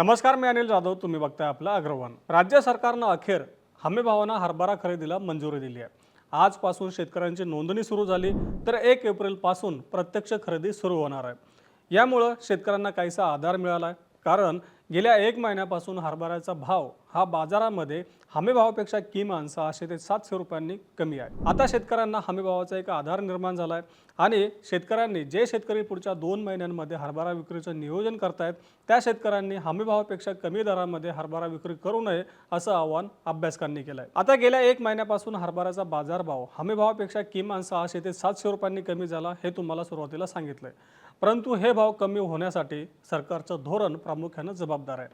नमस्कार मी अनिल जाधव. तुम्ही बघताय आपलं अग्रवान. राज्य सरकारनं अखेर हमीभावानं हरभरा खरेदीला मंजुरी दिली आहे. आजपासून शेतकऱ्यांची नोंदणी सुरू झाली तर एक एप्रिलपासून प्रत्यक्ष खरेदी सुरू होणार आहे. यामुळं शेतकऱ्यांना काहीसा आधार मिळाला आहे कारण गेल्या एक महिन्यापासून हरभऱ्याचा भाव हा बाजारामध्ये हमीभावापेक्षा किमान सहाशे ते सातशे रुपयांनी कमी आहे. आता शेतकऱ्यांना हमीभावाचा एक आधार निर्माण झाला आहे आणि शेतकऱ्यांनी जे शेतकरी पुढच्या दोन महिन्यांमध्ये हरभरा विक्रीचं नियोजन करतायत त्या शेतकऱ्यांनी हमीभावापेक्षा कमी दरामध्ये हरभरा विक्री करू नये असं आवाहन अभ्यासकांनी केलं आहे आता गेल्या एक महिन्यापासून हरभऱ्याचा बाजारभाव हमीभावापेक्षा किमान सहाशे ते सातशे रुपयांनी कमी झाला हे तुम्हाला सुरुवातीला सांगितलंय. परंतु हे भाव कमी होण्यासाठी सरकारचं धोरण प्रामुख्यानं जबाबदार आहे.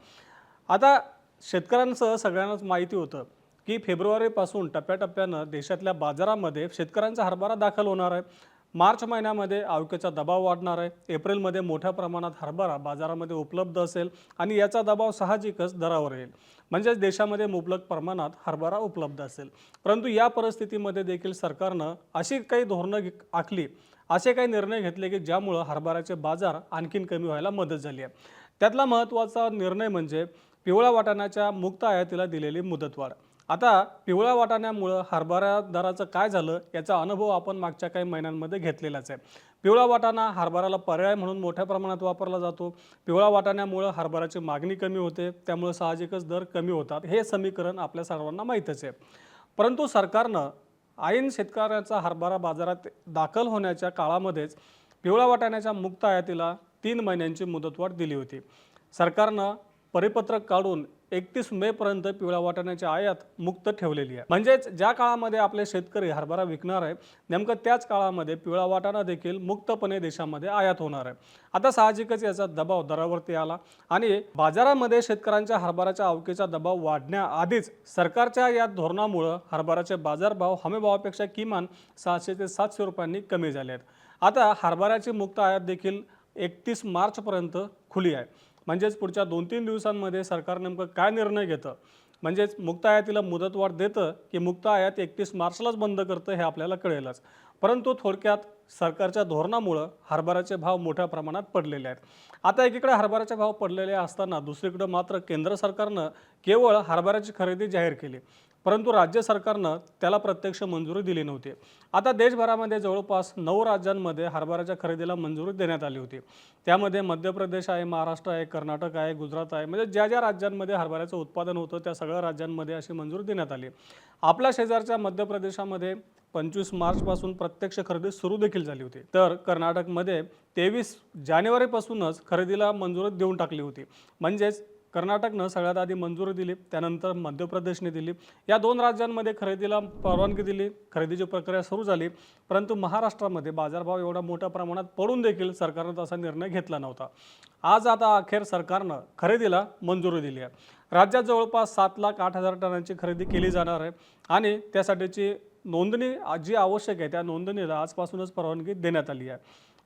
आता शेतकऱ्यांचं सगळ्यांनाच माहिती होतं की फेब्रुवारीपासून टप्प्याटप्प्यानं देशातल्या बाजारामध्ये शेतकऱ्यांचा हरभरा दाखल होणार आहे. मार्च महिन्यामध्ये आवकेचा दबाव वाढणार आहे. एप्रिलमध्ये मोठ्या प्रमाणात हरभरा बाजारामध्ये उपलब्ध असेल आणि याचा दबाव साहजिकच दरावर येईल. म्हणजेच देशामध्ये मुबलक प्रमाणात हरभरा उपलब्ध असेल. परंतु या परिस्थितीमध्ये देखील सरकारनं अशी काही धोरणं आखली असे काही निर्णय घेतले की ज्यामुळं हरभऱ्याचे बाजार आणखीन कमी व्हायला मदत झाली आहे. त्यातला महत्त्वाचा निर्णय म्हणजे पिवळ्या वाटाण्याच्या मुक्त आयातीला दिलेली मुदतवाढ. आता पिवळ्या वाटाण्यामुळं हरभरा दराचं काय झालं याचा अनुभव आपण मागच्या काही महिन्यांमध्ये घेतलेलाच आहे. पिवळा वाटाणा हरभऱ्याला पर्याय म्हणून मोठ्या प्रमाणात वापरला जातो. पिवळा वाटाण्यामुळं हरभऱ्याची मागणी कमी होते त्यामुळं साहजिकच दर कमी होतात. हे समीकरण आपल्या सर्वांना माहीतच आहे. परंतु सरकारनं ऐन शेतकऱ्याचा हरभरा बाजारात दाखल होण्याच्या काळामध्येच पिवळा वाटाण्याच्या मुक्त आयातीला तीन महिन्यांची मुदतवाढ दिली होती. सरकारनं परिपत्रक काढून एकतीस मेपर्यंत पिवळ्या वाटाण्याची आयात मुक्त ठेवलेली आहे. म्हणजेच ज्या काळामध्ये आपले शेतकरी हरभरा विकणार आहे नेमकं त्याच काळामध्ये पिवळा वाटाणा देखील मुक्तपणे देशामध्ये आयात होणार आहे. आता साहजिकच याचा दबाव दरावरती आला आणि बाजारामध्ये शेतकऱ्यांच्या हरभऱ्याच्या आवकेचा दबाव वाढण्याआधीच सरकारच्या या धोरणामुळं हरभऱ्याचे बाजारभाव हमीभावापेक्षा किमान सहाशे ते सातशे रुपयांनी कमी झाले आहेत. आता हरभऱ्याची मुक्त आयात देखील एकतीस मार्चपर्यंत खुली आहे. म्हणजेच पुढच्या दोन तीन दिवसांमध्ये सरकार नेमकं काय निर्णय घेतं? म्हणजेच मुक्त आयातीला मुदतवाढ देतं की मुक्त आयात एकतीस मार्चलाच बंद करतं हे आपल्याला कळेलच. परंतु थोडक्यात सरकारच्या धोरणामुळं हरभऱ्याचे भाव मोठ्या प्रमाणात पडलेले आहेत. आता एकीकडे हरभऱ्याचे भाव पडलेले असताना दुसरीकडे मात्र केंद्र सरकारनं केवळ हरभऱ्याची खरेदी जाहीर केली. परंतु राज्य सरकारनं त्याला प्रत्यक्ष मंजुरी दिली नव्हती. आता देशभरामध्ये जवळपास नऊ राज्यांमध्ये हरभऱ्याच्या खरेदीला मंजुरी देण्यात आली होती. त्यामध्ये मध्य प्रदेश आहे महाराष्ट्र आहे कर्नाटक आहे गुजरात आहे. म्हणजे ज्या ज्या राज्यांमध्ये हरभऱ्याचं उत्पादन होतं त्या सगळ्या राज्यांमध्ये अशी मंजुरी देण्यात आली. आपल्या शेजारच्या मध्य प्रदेशामध्ये पंचवीस मार्चपासून प्रत्यक्ष खरेदी सुरू देखील झाली होती. तर कर्नाटकमध्ये तेवीस जानेवारीपासूनच खरेदीला मंजुरी देऊन टाकली होती. म्हणजेच कर्नाटकनं सगळ्यात आधी मंजुरी दिली त्यानंतर मध्य प्रदेशने दिली. या दोन राज्यांमध्ये खरेदीला परवानगी दिली खरेदीची प्रक्रिया सुरू झाली परंतु महाराष्ट्रामध्ये बाजारभाव एवढा मोठ्या प्रमाणात पडून देखील सरकारनं तसा निर्णय घेतला नव्हता. आज आता अखेर सरकारनं खरेदीला मंजुरी दिली आहे. राज्यात जवळपास सात लाख आठ हजार टनांची खरेदी केली जाणार आहे आणि त्यासाठीची नोंदणी जी आवश्यक आहे त्या नोंदणीला आजपासूनच परवानगी देण्यात आली आहे.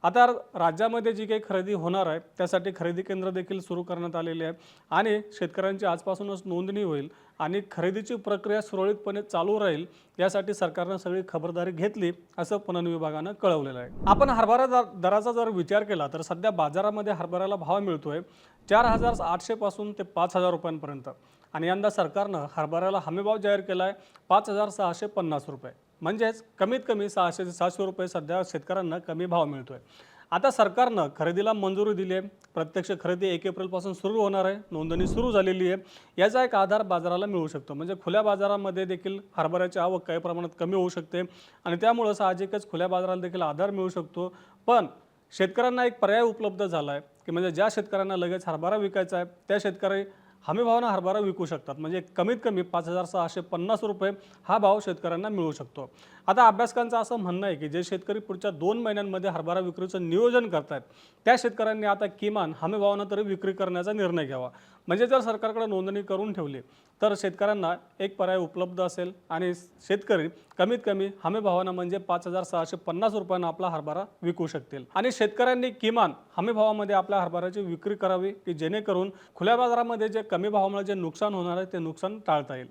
आता राज्यामध्ये जी काही खरेदी होणार आहे त्यासाठी खरेदी केंद्र देखील सुरू करण्यात आलेले आहे. आणि शेतकऱ्यांची आजपासूनच नोंदणी होईल आणि खरेदीची प्रक्रिया सुरळीतपणे चालू राहील यासाठी सरकारनं सगळी खबरदारी घेतली असं पणन विभागानं कळवलेलं आहे. आपण हरभरा दर- दराचा जर विचार केला तर सध्या बाजारामध्ये हरभऱ्याला भाव मिळतोय चार हजार आठशेपासून ते पाच हजार रुपयांपर्यंत. आणि यंदा सरकारनं हरभऱ्याला हमीभाव जाहीर केला आहे पाच हजार सहाशे पन्नास रुपये. म्हणजेच कमीत कमी सहाशे ते सातशे रुपये सध्या शेतकऱ्यांना कमी भाव मिळतो आहे आता सरकारनं खरेदीला मंजुरी दिली आहे प्रत्यक्ष खरेदी एक एप्रिलपासून सुरू होणार आहे. नोंदणी सुरू झालेली आहे. याचा एक आधार बाजाराला मिळू शकतो. म्हणजे खुल्या बाजारामध्ये देखील हरभऱ्याची आवक काही प्रमाणात कमी होऊ शकते आणि त्यामुळं साहजिकच खुल्या बाजाराला देखील आधार मिळू शकतो. पण शेतकऱ्यांना एक पर्याय उपलब्ध झाला आहे की म्हणजे ज्या शेतकऱ्यांना लगेच हरभरा विकायचा आहे त्या शेतकरी हमीभावानं हरभरा विकू शकतात. म्हणजे कमीत कमी पाच हजार सहाशे पन्नास रुपये हा भाव शेतकऱ्यांना मिळू शकतो. आता अभ्यासकांचं असं म्हणणं आहे की जे शेतकरी पुढच्या दोन महिन्यांमध्ये हरभरा विक्रीचं नियोजन करतायत त्या शेतकऱ्यांनी आता किमान हमीभावानं तरी विक्री करण्याचा निर्णय घ्यावा. म्हणजे जर सरकारकडे नोंदणी करून ठेवली तर शेतकऱ्यांना एक पर्याय उपलब्ध असेल आणि शेतकरी कमीत कमी हमी भावानं म्हणजे पाच हजार सहाशे पन्नास रुपयांना आपला हरभरा विकू शकतील. आणि शेतकऱ्यांनी किमान हमी भावामध्ये आपल्या हरभऱ्याची विक्री करावी की जेणेकरून खुल्या बाजारामध्ये जे कमी भावामुळे जे नुकसान होणार आहे ते नुकसान टाळता येईल.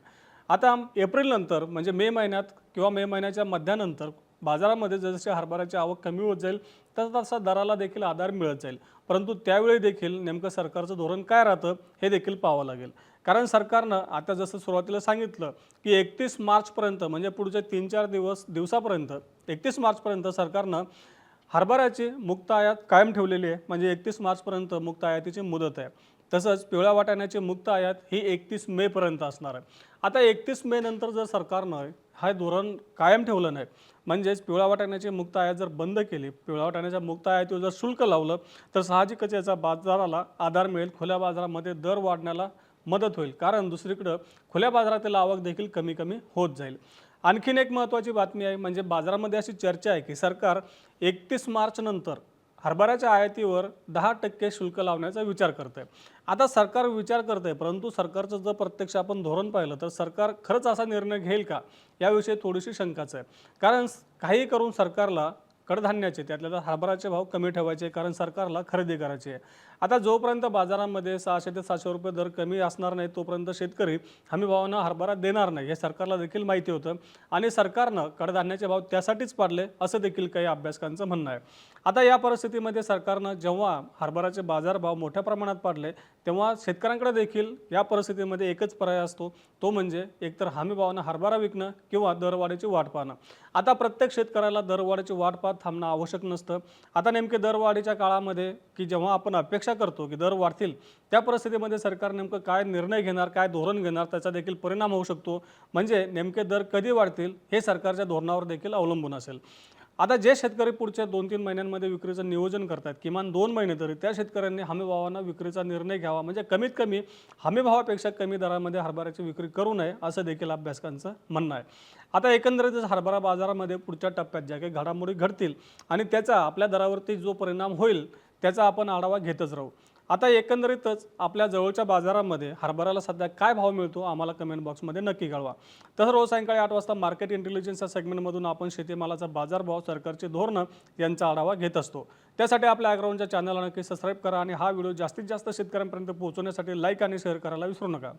आता एप्रिलनंतर म्हणजे मे महिन्यात किंवा मे महिन्याच्या मध्यानंतर बाजारामध्ये जसजशी हरभऱ्याची आवक कमी होत जाईल तसा तसा दराला देखील आधार मिळत जाईल. परंतु त्यावेळी देखील नेमकं सरकारचं धोरण काय राहतं हे देखील पाहावं लागेल. कारण सरकारनं आता जसं सुरुवातीला सांगितलं की एकतीस मार्चपर्यंत म्हणजे पुढचे तीन चार दिवस दिवसापर्यंत एकतीस मार्चपर्यंत सरकारनं हरभऱ्याची मुक्त आयात कायम ठेवलेली आहे. म्हणजे एकतीस मार्चपर्यंत मुक्त आयातीची मुदत आहे. तसंच पिवळ्या वाटाण्याची मुक्त आयात ही एकतीस मेपर्यंत असणार आहे. आता एकतीस मे नंतर जर सरकारनं हे धोरण कायम ठेवलं नाही म्हणजेच पिवळा वाटाण्याची मुक्त आयात जर बंद केली पिवळा वाटाण्याच्या मुक्त आयातीवर जर शुल्क लावलं तर साहजिकच याचा बाजाराला आधार मिळेल. खुल्या बाजारामध्ये दर वाढण्याला मदत होईल. कारण दुसरीकडं खुल्या बाजारातील आवक देखील कमी कमी होत जाईल. आणखीन एक महत्त्वाची बातमी आहे म्हणजे बाजारामध्ये अशी चर्चा आहे की सरकार एकतीस मार्चनंतर हरभऱ्याच्या आयातीवर दहा टक्के शुल्क लावण्याचा विचार करत आहे आता सरकार विचार करत आहे परंतु सरकारचं जर प्रत्यक्ष आपण धोरण पाहिलं तर सरकार खरंच असा निर्णय घेईल का? याविषयी थोडीशी शंकाच आहे. कारण काही करून सरकारला कडधान्याचे त्यातल्या हरभराचे भाव कमी ठेवायचे कारण सरकारला खरेदी करायची आहे. आता जोपर्यंत बाजारामध्ये सहाशे ते सातशे रुपये दर कमी असणार नाही तोपर्यंत शेतकरी हमी भावानं हरभरा देणार नाही हे सरकारला देखील माहिती होतं. आणि सरकारनं कडधान्याचे भाव त्यासाठीच पाडले असं देखील काही अभ्यासकांचं म्हणणं आहे. आता या परिस्थितीमध्ये सरकारनं जेव्हा हरभराचे बाजारभाव मोठ्या प्रमाणात पाडले तेव्हा शेतकऱ्यांकडे देखील या परिस्थितीमध्ये एकच पर्याय असतो तो म्हणजे एकतर हमी भावानं हरभरा विकणं किंवा दरवाढीची वाट पाहणं. आता प्रत्येक शेतकऱ्याला दरवाढीची वाट पाहत थांबणं आवश्यक नसतं. आता नेमके दरवाढीच्या काळामध्ये की जेव्हा आपण अपेक्षा करतो की दर वाढतील. त्या परिस्थितीमध्ये सरकार नेमकं काय निर्णय घेणार काय धोरण घेणार त्याचा देखील परिणाम होऊ शकतो. म्हणजे नेमके दर कधी वाढतील हे सरकारच्या धोरणावर देखील अवलंबून असेल. आता जे शेतकरी पुढच्या दोन तीन महिन्यांमध्ये विक्रीचं नियोजन करतात किमान दोन महिने तरी त्या शेतकऱ्यांनी हमीभावांना विक्रीचा निर्णय घ्यावा. म्हणजे कमीत कमी हमीभावापेक्षा कमी दरामध्ये हरभऱ्याची विक्री करू नये असं देखील अभ्यासकांचं म्हणणं आहे. आता एकंदरीतच हरभरा बाजारामध्ये पुढच्या टप्प्यात ज्या काही घडामोडी घडतील आणि त्याचा आपल्या दरावरती जो परिणाम होईल त्याचा आपण आढावा घेतच राहू. आता एकंदरीतच आपल्या जवळच्या बाजारामध्ये हरभऱ्याला सध्या काय भाव मिळतो आम्हाला कमेंट बॉक्समध्ये नक्की कळवा. तसं रोज सायंकाळी आठ वाजता मार्केट इंटेलिजन्स या सेगमेंटमधून आपण शेतीमालाचा बाजारभाव सरकारचे धोरणं यांचा आढावा घेत असतो. त्यासाठी आपल्या अॅग्राऊंडच्या चॅनलला नक्की सबस्क्राईब करा आणि हा व्हिडिओ जास्तीत जास्त शेतकऱ्यांपर्यंत पोहोचवण्यासाठी लाईक आणि शेअर करायला विसरू नका.